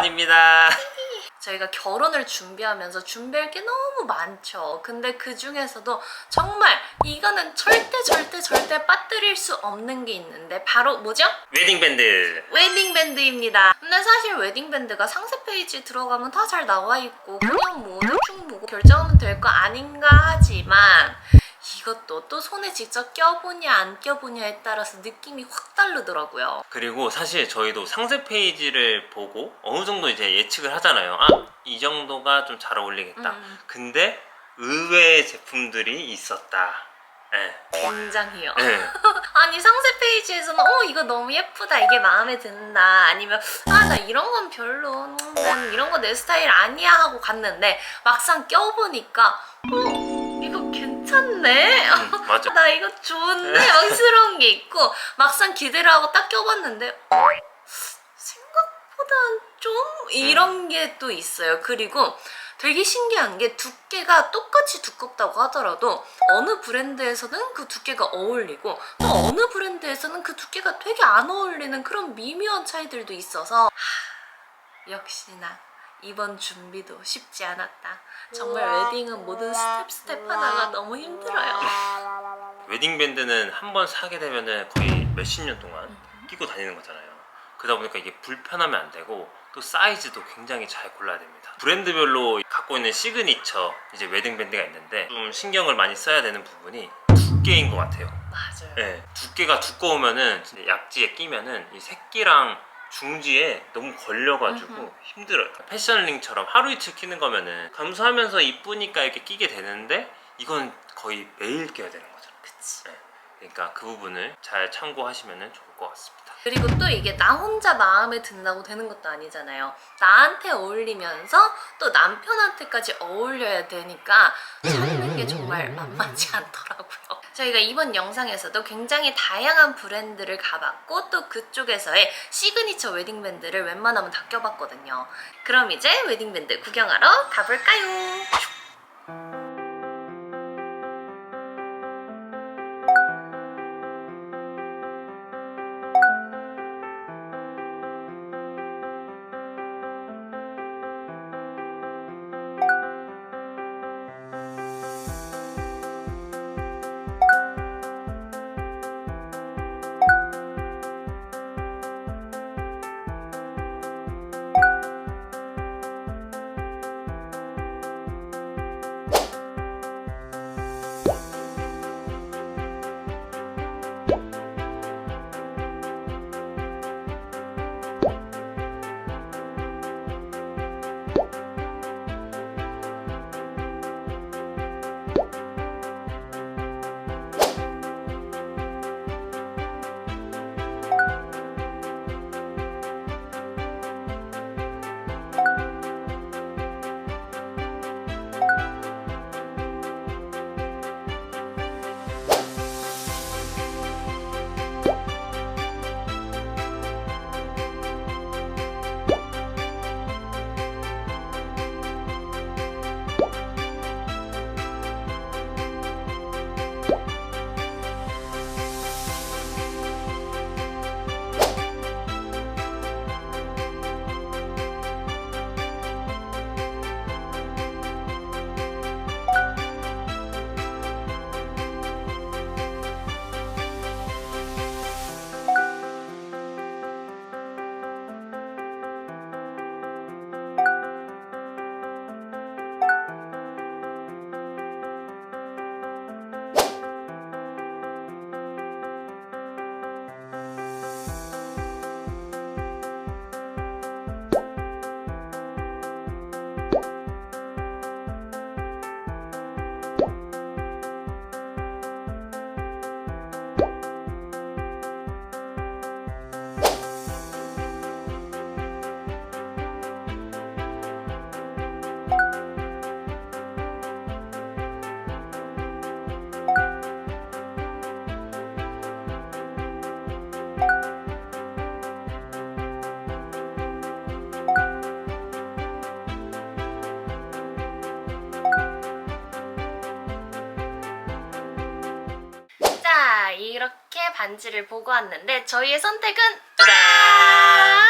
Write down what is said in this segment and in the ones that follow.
아닙니다. 저희가 결혼을 준비하면서 준비할 게 너무 많죠. 근데 그 중에서도 정말 이거는 절대 절대 절대 빠뜨릴 수 없는 게 있는데 바로 뭐죠? 웨딩 밴드. 웨딩 밴드입니다. 근데 사실 웨딩 밴드가 상세 페이지 들어가면 다 잘 나와 있고 그냥 뭐 대충 보고 결정하면 될 거 아닌가 하지만 이것도 또 손에 직접 껴보냐 안 껴보냐에 따라서 느낌이 확 다르더라고요. 그리고 사실 저희도 상세 페이지를 보고 어느 정도 이제 예측을 하잖아요. 아, 이 정도가 좀 잘 어울리겠다. 음. 근데 의외의 제품들이 있었다. 네. 굉장히요. 네. 아니 상세 페이지에서는 어 이거 너무 예쁘다 이게 마음에 든다 아니면 아 나 이런 건 별로 음, 난 이런 거 내 스타일 아니야 하고 갔는데 막상 껴보니까 어 이거 괜찮 네. 음, 맞아. 나 이거 좋은데 막스러운 게 있고 막상 기대를 하고 딱 껴봤는데 어, 생각보단 좀 이런 게 또 있어요. 그리고 되게 신기한 게 두께가 똑같이 두껍다고 하더라도 어느 브랜드에서는 그 두께가 어울리고 또 어느 브랜드에서는 그 두께가 되게 안 어울리는 그런 미묘한 차이들도 있어서 하, 역시나 이번 준비도 쉽지 않았다. 정말 웨딩은 모든 스텝 스텝 하나가 너무 힘들어요. 웨딩 밴드는 한 번 사게 되면은 거의 몇십 년 동안 끼고 다니는 거잖아요. 그러다 보니까 이게 불편하면 안 되고 또 사이즈도 굉장히 잘 골라야 됩니다. 브랜드별로 갖고 있는 시그니처 이제 웨딩 밴드가 있는데 좀 신경을 많이 써야 되는 부분이 두께인 것 같아요. 맞아요. 네, 두께가 두꺼우면은 약지에 끼면은 이 새끼랑 중지에 너무 걸려가지고 음흠. 힘들어요. 패션링처럼 하루 이틀 끼는 거면은 감수하면서 이쁘니까 이렇게 끼게 되는데 이건 거의 매일 껴야 되는 거잖아요. 그치. 네, 그러니까 그 부분을 잘 참고하시면 좋을 것 같습니다. 그리고 또 이게 나 혼자 마음에 든다고 되는 것도 아니잖아요. 나한테 어울리면서 또 남편한테까지 어울려야 되니까 찾는 게 정말 만만치 않더라고요. 저희가 이번 영상에서도 굉장히 다양한 브랜드를 가봤고 또 그쪽에서의 시그니처 웨딩밴드를 웬만하면 다 껴봤거든요. 그럼 이제 웨딩밴드 구경하러 가볼까요? 자, 이렇게 반지를 보고 왔는데 저희의 선택은 짜란!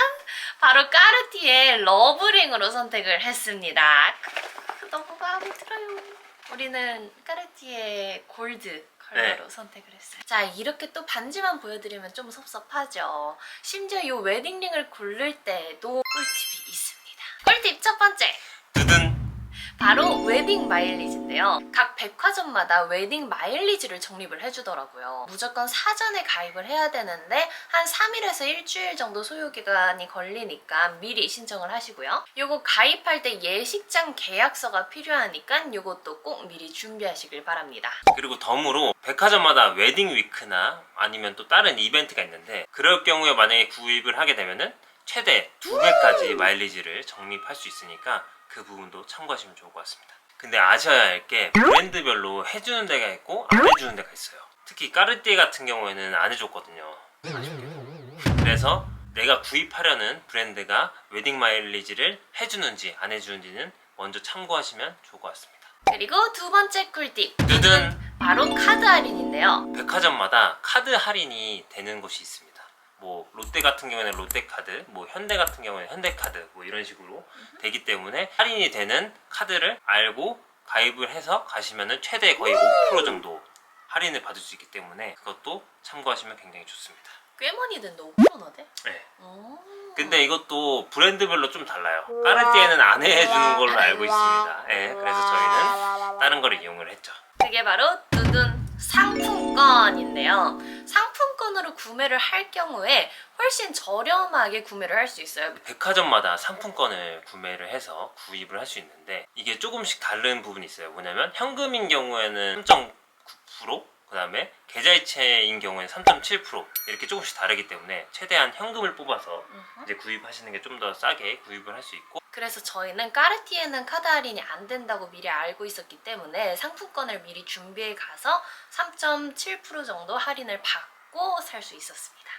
바로 까르티에 러브링으로 선택을 했습니다. 너무 마음에 들어요. 우리는 까르티에 골드 컬러로 선택을 했어요. 자, 이렇게 또 반지만 보여드리면 좀 섭섭하죠. 심지어 이 웨딩링을 고를 때도 꿀팁이 있습니다. 꿀팁 첫 번째. 바로 웨딩 마일리지인데요. 각 백화점마다 웨딩 마일리지를 적립을 해주더라고요. 무조건 사전에 가입을 해야 되는데 한 3일에서 일주일 정도 소요 기간이 걸리니까 미리 신청을 하시고요. 요거 가입할 때 예식장 계약서가 필요하니까 요것도 꼭 미리 준비하시길 바랍니다. 그리고 덤으로 백화점마다 웨딩 위크나 아니면 또 다른 이벤트가 있는데 그럴 경우에 만약에 구입을 하게 되면은 최대 두 배까지 마일리지를 적립할 수 있으니까 그 부분도 참고하시면 좋을 것 같습니다. 근데 아셔야 할 게 브랜드별로 해주는 데가 있고 안 해주는 데가 있어요. 특히 까르띠에 같은 경우에는 안 해줬거든요. 그래서 내가 구입하려는 브랜드가 웨딩 마일리지를 해주는지 안 해주는지는 먼저 참고하시면 좋을 것 같습니다. 그리고 두 번째 꿀팁. 뜨든 바로 카드 할인인데요. 백화점마다 카드 할인이 되는 곳이 있습니다. 뭐 롯데 같은 경우에는 롯데 카드, 뭐 현대 같은 경우에는 현대 카드, 뭐 이런 식으로 되기 때문에 할인이 되는 카드를 알고 가입을 해서 가시면은 최대 거의 5% 정도 할인을 받을 수 있기 때문에 그것도 참고하시면 굉장히 좋습니다. 꽤 많이 든다. 5%나 돼? 네. 오. 근데 이것도 브랜드별로 좀 달라요. 까르띠에는 안 해주는 걸로 알고 있습니다. 예, 그래서 저희는 다른 거를 이용을 했죠. 그게 바로 상품권인데요. 상품권으로 구매를 할 경우에 훨씬 저렴하게 구매를 할 수 있어요. 백화점마다 상품권을 구매를 해서 구입을 할 수 있는데 이게 조금씩 다른 부분이 있어요. 뭐냐면 현금인 경우에는 3.9%, 그 다음에 계좌이체인 경우에는 3.7% 이렇게 조금씩 다르기 때문에 최대한 현금을 뽑아서 이제 구입하시는 게 좀 더 싸게 구입을 할 수 있고 그래서 저희는 까르티에는 카드 할인이 안 된다고 미리 알고 있었기 때문에 상품권을 미리 준비해 가서 3.7% 정도 할인을 받고 살 수 있었습니다.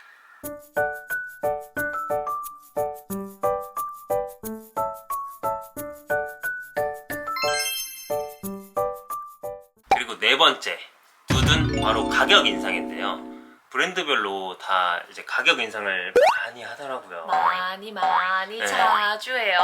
그리고 네 번째 바로 가격 인상인데요. 브랜드별로 다 이제 가격 인상을 많이 하더라고요. 많이 많이 네. 자주 해요.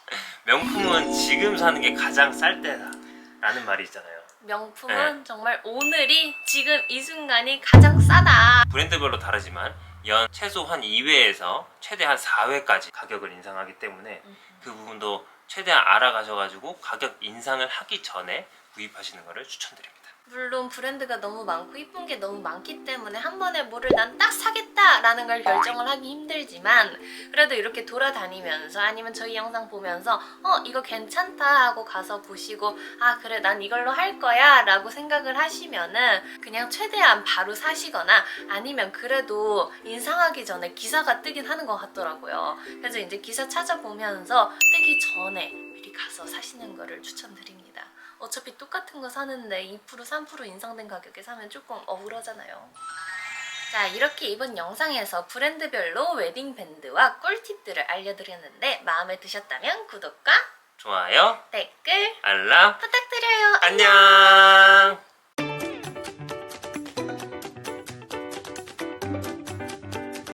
명품은 지금 사는 게 가장 쌀 때다라는 말이 있잖아요. 명품은 네. 정말 오늘이 지금 이 순간이 가장 싸다. 브랜드별로 다르지만 연 최소 한 2회에서 최대 한 4회까지 가격을 인상하기 때문에 그 부분도 최대한 알아가셔가지고 가격 인상을 하기 전에 구입하시는 것을 추천드립니다. 물론 브랜드가 너무 많고 이쁜 게 너무 많기 때문에 한 번에 뭐를 난 딱 사겠다라는 걸 결정을 하기 힘들지만 그래도 이렇게 돌아다니면서 아니면 저희 영상 보면서 어 이거 괜찮다 하고 가서 보시고 아 그래 난 이걸로 할 거야 라고 생각을 하시면은 그냥 최대한 바로 사시거나 아니면 그래도 인상하기 전에 기사가 뜨긴 하는 것 같더라고요. 그래서 이제 기사 찾아보면서 뜨기 전에 미리 가서 사시는 거를 추천드립니다 어차피 똑같은 거 사는데 2% 3% 인상된 가격에 사면 조금 억울하잖아요. 자 이렇게 이번 영상에서 브랜드별로 웨딩 밴드와 꿀팁들을 알려드렸는데 마음에 드셨다면 구독과 좋아요, 댓글 알람, 부탁드려요. 안녕.